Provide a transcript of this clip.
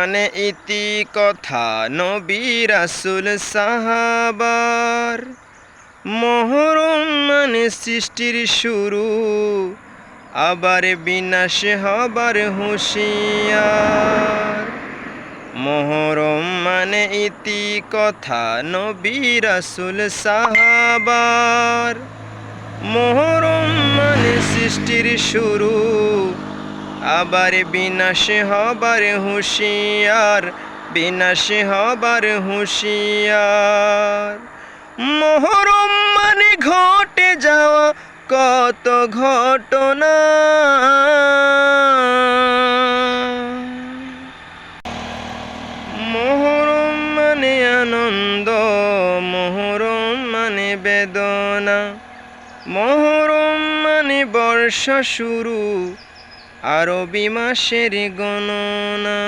মানে ইতি কথা নবী রাসুল সাহাবার। মহরম মানে সৃষ্টির শুরু, আবার বিনাশ হবার হুঁশিয়ার। মহরম মানে ইতি কথা নবী রাসুল সাহাবার। মহরম মানে সৃষ্টির শুরু আবার বিনাশে হবার হুঁশিয়ার, বিনাশে হবার হুঁশিয়ার। মহরম মানে ঘটে যাওয়া কত ঘটনা। মহরম মানে আনন্দ, মহরম মানে বেদনা। মহরম মানে বর্ষা শুরু আরবি মাসের গণনা